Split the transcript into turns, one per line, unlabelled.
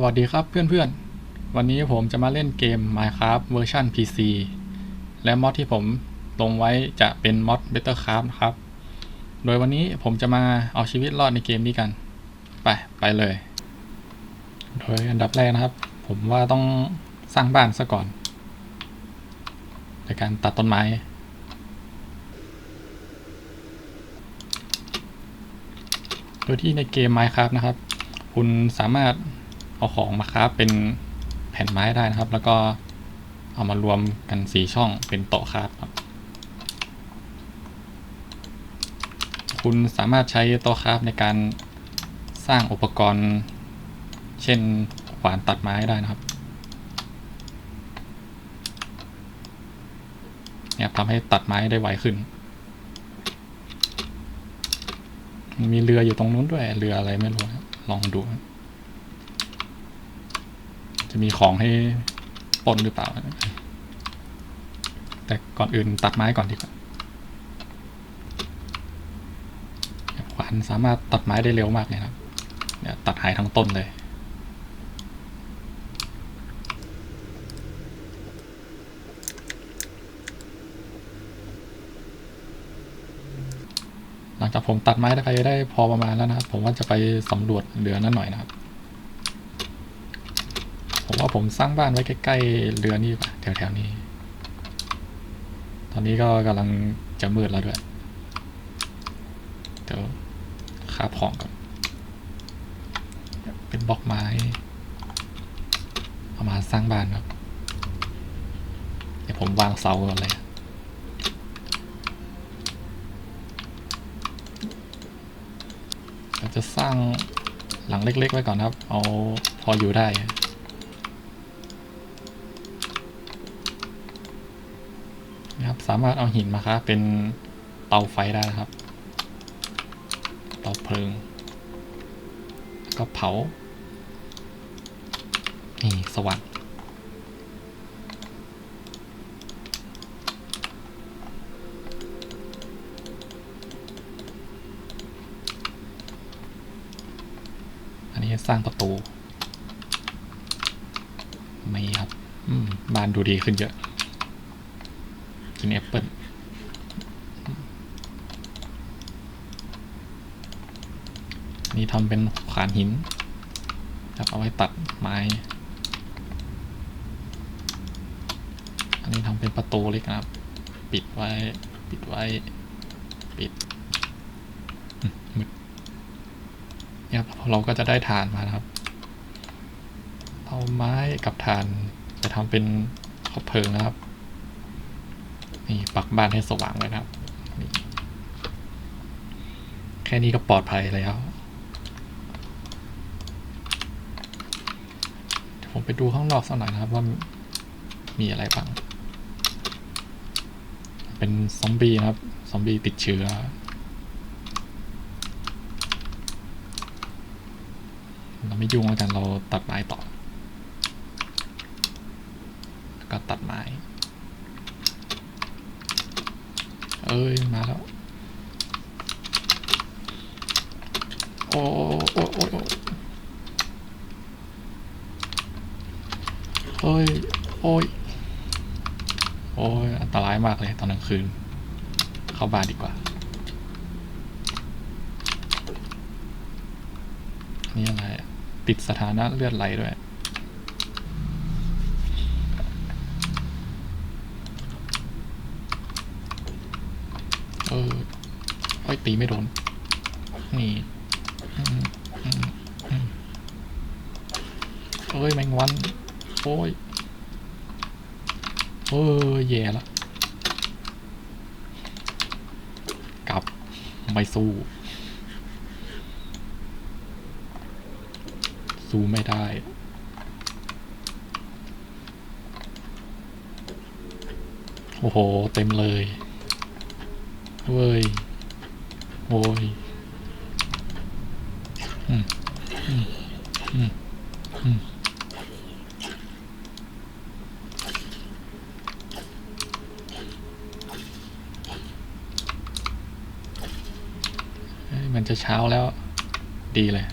สวัสดีครับเพื่อนๆ วันนี้ผมจะมาเล่นเกม Minecraft เวอร์ชัน PC และมอดที่ผมลงไว้จะเป็นมอด Bettercraft นะครับ โดยวันนี้ผมจะมาเอาชีวิตรอดในเกมนี้กัน ไป ไปเลย โดยอันดับแรกนะครับ ผมว่าต้องสร้างบ้านซะก่อนโดยการตัดต้นไม้ โดยที่ในเกม Minecraft นะครับ คุณสามารถ เอาของมาคราฟเป็นแผ่นไม้ได้นะครับ แล้วก็เอามารวมกันสีช่องเป็นโต๊ะคราฟครับคุณสามารถใช้โต๊ะคราฟในการสร้างอุปกรณ์ เช่นขวานตัดไม้ได้นะครับเนี่ยทำให้ตัดไม้ได้ไวขึ้น มีเรืออยู่ตรงนู้นด้วย เรืออะไรไม่รู้ ลองดู จะมีของให้ปนหรือเปล่า แต่ก่อนอื่นตัดไม้ก่อนดีกว่าขวานสามารถตัดไม้ได้เร็วมากเลยครับเนี่ยตัดหายทั้งต้นเลยหลังจากผมตัดไม้ได้ไปได้พอประมาณแล้วนะครับ ผมว่าจะไปสำรวจเรือนั้นหน่อยนะครับ ผมว่าผมสร้างบ้านไว้ใกล้ๆเรือนี่แถวๆนี้ ตอนนี้ก็กำลังจะมืดแล้วด้วย เดี๋ยวคาบของก่อน เป็นบล็อกไม้ เอามาสร้างบ้านครับ เดี๋ยวผมวางเสาก่อนเลยจะสร้างหลังเล็ก ๆ ไว้ก่อนครับ เอาพออยู่ได้ นะครับสามารถเอาหินมาครับเป็นเตาไฟได้นะครับ เตาเพลิง ก็เผา นี่สว่างอันนี้สร้างประตู ไม่ครับ อืมบ้านดูดีขึ้นเยอะ กินแอปเปิลนี่ทำเป็นขวานหินครับเอาไว้ตัดไม้ อันนี้ทำเป็นประตูเล็กนะครับ ปิดไว้ ปิดไว้ ปิดมืดเนี่ยครับเราก็จะได้ฐานมานะครับ เอาไม้กับฐานไปทำเป็นขอบเพลิงนะครับ นี่ปักบ้านให้สว่างเลยนะครับ แค่นี้ก็ปลอดภัยแล้วเดี๋ยวผมไปดูข้างนอกสักหน่อยนะครับว่ามีอะไรบ้าง เป็นซอมบี้นะครับ ซอมบี้ติดเชื้อ เราไม่ยุ่งแล้วกันเราตัดไม้ต่อ แล้วก็ตัดไม้ เอ้ย มาแล้ว โอ้โอ้โอ้โอ้ย โอ้ย โอ้ย อันตรายมากเลยตอนกลางคืน เข้าบ้านดีกว่า นี่อะไรอะติดสถานะเลือดไหลด้วย เออโอ้ย ตีไม่โดน นี่เอ้ย แมงวัน โอ้ยเออแย่ละกลับ ไม่สู้ สู้ไม่ได้โอ้โห เต็มเลย เว้ย โอ้ยอืมอืมอืมอืมเอ้ยมันจะเช้าแล้ว ดีเลย